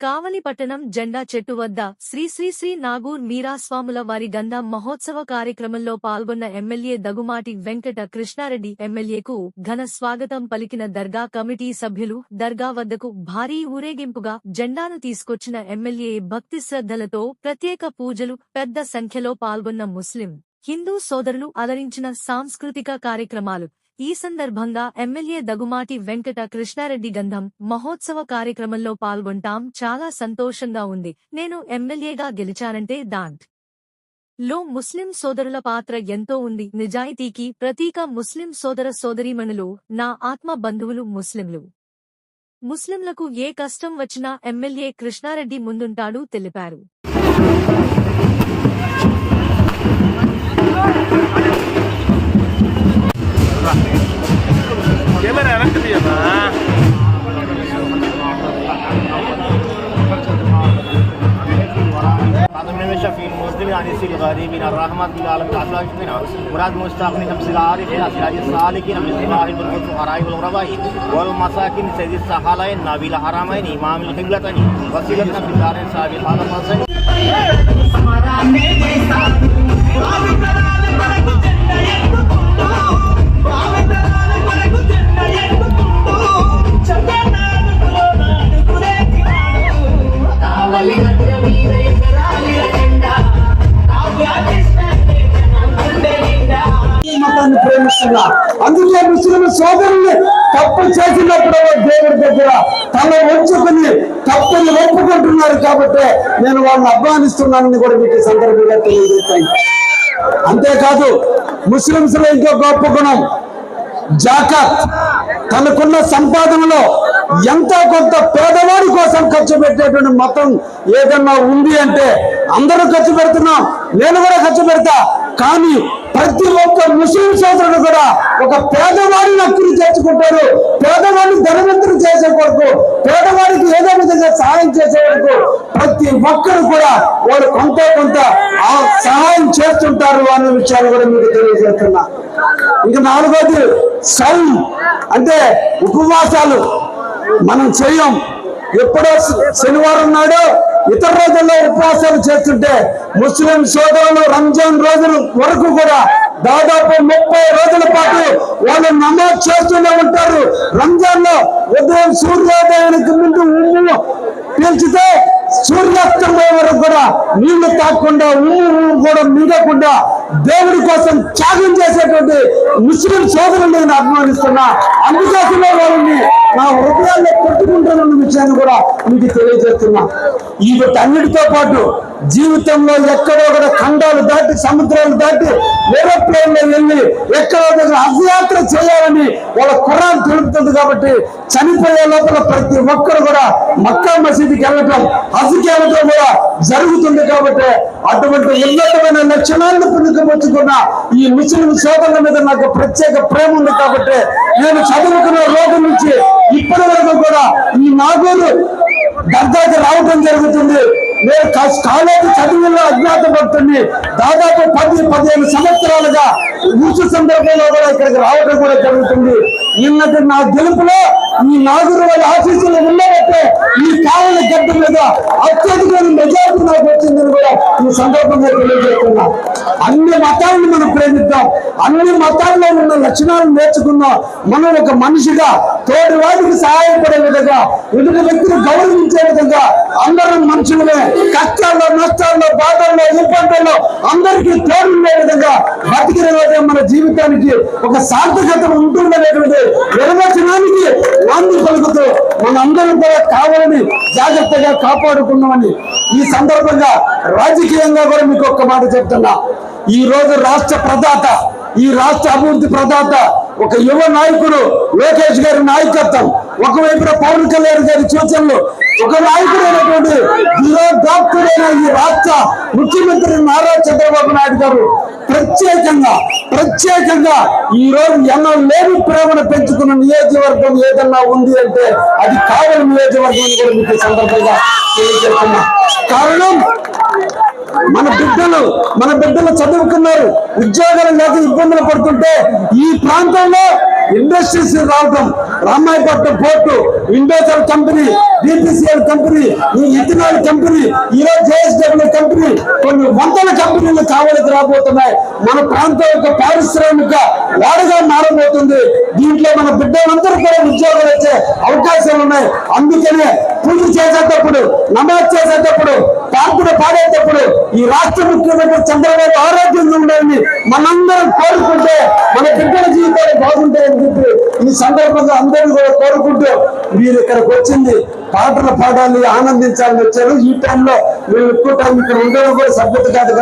కావలిపట్టణం జెండా చెట్టు వద్ద శ్రీ శ్రీ శ్రీ నాగూర్ మీరాస్వాముల వారి గంధం మహోత్సవ కార్యక్రమంలో పాల్గొన్న ఎమ్మెల్యే దగుమాటి వెంకట కృష్ణారెడ్డి ఎమ్మెల్యేకు ఘన స్వాగతం పలికిన దర్గా కమిటీ సభ్యులు దర్గా వద్దకు భారీ ఊరేగింపుగా జెండాను తీసుకొచ్చిన ఎమ్మెల్యే భక్తి శ్రద్ధలతో ప్రత్యేక పూజలు పెద్ద సంఖ్యలో పాల్గొన్న ముస్లిం హిందూ సోదరులు అలరించిన సాంస్కృతిక కార్యక్రమాలు ఈ సందర్భంగా ఎమ్మెల్యే దగుమాటి వెంకట కృష్ణారెడ్డి గంధం మహోత్సవ కార్యక్రమంలో పాల్గొంటాం. చాలా సంతోషంగా ఉంది. నేను ఎమ్మెల్యేగా గెలిచానంటే దాంట్. లో ముస్లిం సోదరుల పాత్ర ఎంతో ఉంది. నిజాయితీకి ప్రతీక ముస్లిం సోదర సోదరీమణులు నా ఆత్మ బంధువులు ముస్లింలు. ముస్లింలకు ఏ కష్టం వచ్చినా ఎమ్మెల్యే కృష్ణారెడ్డి ముందుంటాడు తెలిపారు. हमेशा फ़ी मुस्लिम अनिसिल गरीबिन रहमत आलमिन मुराद मुस्ताक़िन हमसिल आरिफ़ सिराज सालिकिन हमसिल फ़राई वलरबाई वल मसाकिन सैद सहालाइन नाबिल हरामैन, इमाम क़िबलतैन, वसीलत फिदारैन साबिल आलम हसैन। हमारा मेरे साथ అందుకే ముస్లిం సోదరుల్ని తప్పు చేసినప్పుడు దేవుడి దగ్గర తల వంచుకుని తప్పుని ఒప్పుకుంటున్నారు కాబట్టి నేను వాళ్ళని అభిమానిస్తున్నానని కూడా మీకు సందర్భంగా తెలియజేస్తాను. అంతేకాదు ముస్లింస్లో ఇంకో గొప్ప గుణం జాకత్ తనకున్న సంపాదనలో ఎంతో కొంత పేదవాడి కోసం ఖర్చు పెట్టేటువంటి మతం ఏదన్నా ఉంది అంటే అందరూ ఖర్చు పెడుతున్నాం నేను కూడా ఖర్చు పెడతా. కానీ ప్రతి ఒక్క ముస్లిం సోదరుడు కూడా ఒక పేదవాడిని హక్కులు చేర్చుకుంటారు. పేదవాడిని ధనవంతులు చేసే కొరకు పేదవాడికి ఏదో విధంగా సహాయం చేసే వరకు ప్రతి ఒక్కరు కూడా వాడు కొంత కొంత ఆ సహాయం చేస్తుంటారు అనే విషయాలు కూడా మీకు తెలియజేస్తున్నా. ఇంకా నాలుగోది సౌం అంటే ఉపవాసాలు మనం చేయం. ఎప్పుడో శనివారం నాడు ఇతర రోజుల్లో ఉపవాసాలు చేస్తుంటే ముస్లిం సోదరులు రంజాన్ రోజుల వరకు కూడా దాదాపు ముప్పై రోజుల పాటు వాళ్ళు నమోదు చేస్తూనే ఉంటారు. రంజాన్లో ఉదయం సూర్యోదయానికి ముందు ఉమ్ము పీల్చితే సూర్యాస్తమయం వరకు కూడా నీళ్ళు తాకుండా ఉమ్ము కూడా మిగకుండా దేవుడి కోసం త్యాగం చేసేటువంటి ముస్లిం సోదరులు నేను అభిమానిస్తున్నా. అందుకోసమే వాళ్ళని నా హృదయాల్లో పెట్టుకుంటున్న విషయాన్ని కూడా మీకు తెలియజేస్తున్నా. ఈ అన్నిటితో పాటు జీవితంలో ఎక్కడో కూడా ఖండాలు దాటి సముద్రాలు దాటి ఏరోప్లేన్లో వెళ్ళి ఎక్కడో దగ్గర హజ్యాత్ర చేయాలని వాళ్ళ ఖురాన్ తెలుపుతుంది కాబట్టి చనిపోయే లోపల ప్రతి ఒక్కరు కూడా మక్కా మసీదుకి వెళ్ళటం హజ్కి వెళ్ళటం కూడా జరుగుతుంది కాబట్టి అటువంటి ఉన్నతమైన లక్షణాలను పొందుపరుచుకున్న ఈ ముస్లిం సోదరుల మీద నాకు ప్రత్యేక ప్రేమ ఉంది కాబట్టి నేను చదువుకున్న రోజు నుంచి ఇప్పటి వరకు కూడా ఈ నాగూరు దర్గాకి రావడం జరుగుతుంది. నేను కాలేజీ చదువుల్లో అజ్ఞాత భక్తుడిని దాదాపు పది పదిహేను సంవత్సరాలుగా ఉచిత సందర్భంలో కూడా ఇక్కడికి రావడం కూడా జరుగుతుంది. నిన్నటి నా గెలుపులో ఈ నాగురు వాళ్ళ ఆఫీసులు ఉండబట్టే ఈ కావల గడ్డ మీద అత్యధిక మెజార్టీ నాకు వచ్చిందని కూడా ఈ సందర్భంగా తెలియజేస్తున్నా. అన్ని మతాలను మనం ప్రేమిద్దాం. అన్ని మతాల్లో ఉన్న లక్షణాలను నేర్చుకుందాం. మనం ఒక మనిషిగా తోటి వాటికి సహాయపడే విధంగా ఎదుటి వ్యక్తిని గౌరవించే విధంగా అందరం మనుషులమే. కష్టాల్లో నష్టాల్లో బాధల్లో ఇబ్బందుల్లో అందరికీ తోడుండే విధంగా బతికినదే మన జీవితానికి ఒక సార్థకత ఉంటుందనేటువంటి నిర్వచనానికి నాంది పలుకుతూ మన అందరం కూడా కావాలని జాగ్రత్తగా కాపాడుకున్నామని ఈ సందర్భంగా రాజకీయంగా కూడా మీకు ఒక్క మాట చెప్తున్నా. ఈ రోజు రాష్ట్ర ప్రదాత ఈ రాష్ట్ర అభివృద్ధి ప్రదాత ఒక యువ నాయకుడు లోకేష్ గారి నాయకత్వం ఒకవైపున పవన్ కళ్యాణ్ గారి సూచనలు ఒక నాయకుడైనటువంటి డాక్టరైన ఈ రాష్ట్ర ముఖ్యమంత్రి నారా చంద్రబాబు నాయుడు గారు ప్రత్యేకంగా ప్రత్యేకంగా ఈ రోజు ఎన్నో లేని ప్రేమను పెంచుకున్న నియోజకవర్గం ఏదన్నా ఉంది అంటే అది కావలి నియోజకవర్గం అని కూడా మీకు సందర్భంగా తెలియజేస్తున్నా. కారణం మన బిడ్డలు మన బిడ్డలు చదువుకున్నారు ఉద్యోగాలు లేక ఇబ్బందులు పడుతుంటే ఈ ప్రాంతంలో ఇండస్ట్రీస్ రావటం. Ramayapatnam port Indosol company BPCL company ఈ ఇథనాల్ కంపెనీ ఈరోజు జేఎస్డబ్ల్యూ కంపెనీ కొన్ని వందల కంపెనీలు కావలికి రాబోతున్నాయి. మన ప్రాంతం యొక్క పారిశ్రామిక వాడుగా మారబోతుంది. దీంట్లో మన బిడ్డలందరూ కూడా ఉద్యోగాలు వచ్చే అవకాశాలు ఉన్నాయి. అందుకనే పూజ చేసేటప్పుడు నమాజ్ చేసేటప్పుడు పార్కులు పాడేటప్పుడు ఈ రాష్ట్ర ముఖ్యమంత్రి చంద్రబాబు ఆరోగ్యంగా ఉండాలని మనందరం కోరుకుంటే మన బిడ్డల జీవితాలు బాగుంటాయని చెప్పి ఈ సందర్భంగా అందరినీ కూడా కోరుకుంటూ మీరు ఇక్కడికి వచ్చింది. పాటలు పాడాలి ఆనందించాలని వచ్చారు. ఈ టైంలో మేము ఎక్కువ టైం ఇక్కడ ఉండడం కూడా సభ్యత కాదు